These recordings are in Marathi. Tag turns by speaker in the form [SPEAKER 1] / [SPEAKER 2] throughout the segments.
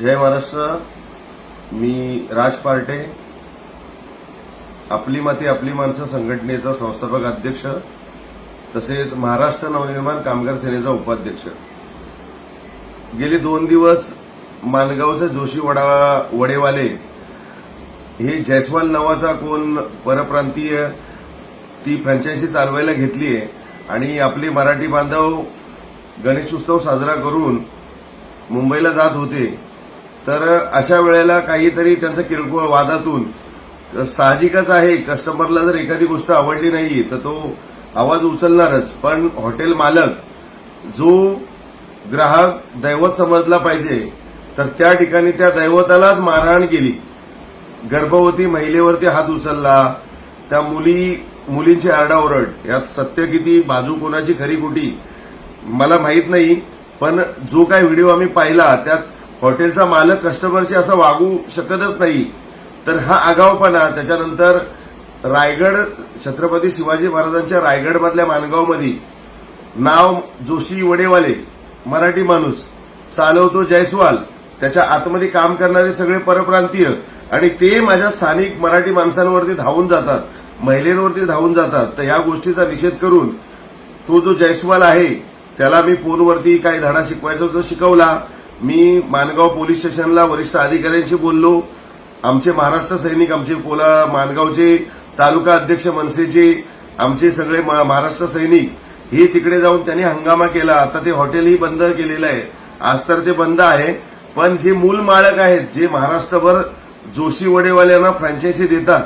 [SPEAKER 1] जय महाराष्ट्र. मी राज पार्टे. आपली माती आपली माणसं संघटनेचा संस्थापक अध्यक्ष तसेच महाराष्ट्र नवनिर्माण कामगार सेनेचा उपाध्यक्ष. गेले दोन दिवस मालगावचे जोशी वडा वडेवाले हे जयस्वाल नावाचा कोण परप्रांतीय ती फ्रँचायझी चालवायला घेतली आहे. आणि आपले मराठी बांधव गणेशोत्सव साजरा करून मुंबईला जात होते. तर अशा वेळेला काहीतरी त्यांचं किरकोळ वादातून साहजिकच आहे कस्टमरला जर एखादी गोष्ट आवडली नाही तर तो आवाज उचलणारच. पण हॉटेल मालक जो ग्राहक दैवत समजला पाहिजे तर त्या ठिकाणी त्या दैवतालाच मारहाण केली. गर्भवती महिलेवरती हात उचलला त्या मुली मुलींची आरडाओरड यात सत्य किती बाजू कोणाची खरी कुठी मला माहीत नाही पण जो काय व्हिडिओ आम्ही पाहिला त्यात हॉटेलचा मालक कस्टमरशी असं वागू शकतच नाही. तर हा आगावपणा त्याच्यानंतर रायगड छत्रपती शिवाजी महाराजांच्या रायगडमधल्या मानगावमध्ये. नाव जोशी वडेवाले मराठी माणूस. चालवतो जयस्वाल. त्याच्या आतमध्ये काम करणारे सगळे परप्रांतीय. आणि ते माझ्या स्थानिक मराठी माणसांवरती धावून जातात महिलेंवरती धावून जातात. तर या गोष्टीचा निषेध करून तो जो जयस्वाल आहे त्याला मी फोनवरती काही धडा शिकवायचा तो शिकवला. मी मानगाव पोलीस स्टेशनला वरिष्ठ अधिकाऱ्यांशी बोललो. आमचे महाराष्ट्र सैनिक आमचे पोला मानगावचे तालुका अध्यक्ष मनसेचे आमचे सगळे मा- महाराष्ट्र सैनिक हे तिकडे जाऊन त्यांनी हंगामा केला. आता ते हॉटेलही बंद केलेलं आहे. आज तर ते बंद आहे. पण जे मूल मालक आहेत जे महाराष्ट्रभर जोशी वडेवाल्यांना फ्रँचायसी देतात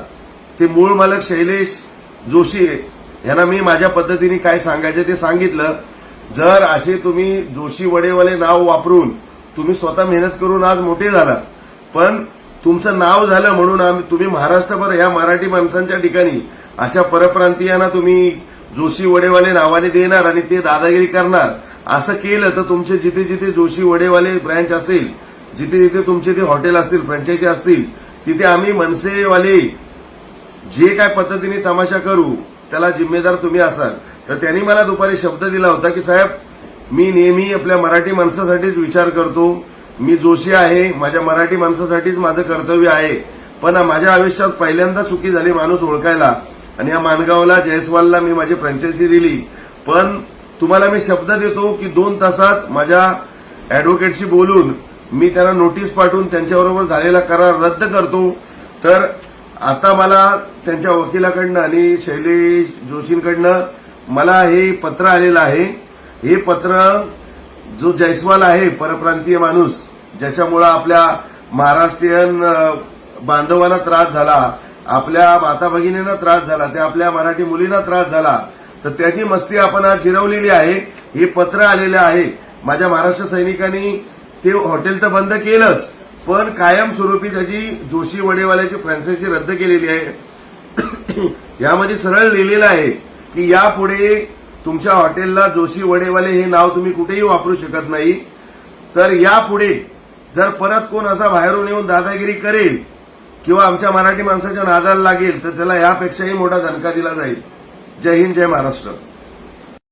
[SPEAKER 1] ते मूळ मालक शैलेश जोशी यांना मी माझ्या पद्धतीने काय सांगायचे ते सांगितलं. जर असे तुम्ही जोशी वडेवाले नाव वापरून तुम्ही स्वतः मेहनत करून आज मोठे झालात. पण तुमचं नाव झालं म्हणून आम्ही तुम्ही महाराष्ट्रभर या मराठी माणसांच्या ठिकाणी अशा परप्रांतीयांना तुम्ही जोशी वडेवाले नावाने देणार आणि ते दादागिरी करणार असं केलं तर तुमचे जिथे जिथे जोशी वडेवाले ब्रँच असेल जिथे जिथे तुमचे ते हॉटेल असतील फ्रँचायझी असतील तिथे आम्ही मनसेवाले जे काय पद्धतीने तमाशा करू त्याला जिम्मेदार तुम्ही असाल. तर त्यांनी मला दुपारी शब्द दिला होता की साहेब मी नेहमी आपल्या मराठी माणसासाठीच विचार करतो. मी जोशी आहे माझ्या मराठी माणसासाठीच माझं कर्तव्य आहे. पण माझ्या आयुष्यात पहिल्यांदा चुकी झाली माणूस ओळखायला. आणि या मानगावला जयस्वालला मी माझी फ्रँचायझी दिली. पण तुम्हाला मी शब्द देतो की दोन तासात माझ्या अॅडव्होकेटशी बोलून मी त्यांना नोटीस पाठवून त्यांच्याबरोबर झालेला करार रद्द करतो. तर आता मला त्यांच्या वकिलाकडनं आणि शैलेश जोशींकडनं मला हे पत्र आलेलं आहे. हे पत्र जो जयस्वाल आहे परप्रांतीय माणूस ज्याच्यामुळं आपल्या महाराष्ट्रीयन बांधवांना त्रास झाला आपल्या माता भगिनींना त्रास झाला त्या आपल्या मराठी मुलींना त्रास झाला तर त्याची मस्ती आपण आज जिरवलेली आहे. हे पत्र आलेलं आहे. माझ्या महाराष्ट्र सैनिकांनी ते हॉटेल तर बंद केलंच पण कायमस्वरूपी त्याची जोशी वडेवाल्याची फ्रँचायझी रद्द केलेली आहे. यामध्ये सरळ लिहिलेलं आहे की यापुढे तुमच्या हॉटेलला जोशी वडेवाले हे नाव तुम्ही कुठेही वापरू शकत नाही. तर यापुढे जर परत कोण असा बाहेरून येऊन दादागिरी करेल किंवा आमच्या मराठी माणसाच्या नादाला लागेल तर त्याला यापेक्षाही मोठा धनका दिला जाईल. जय हिंद जय महाराष्ट्र.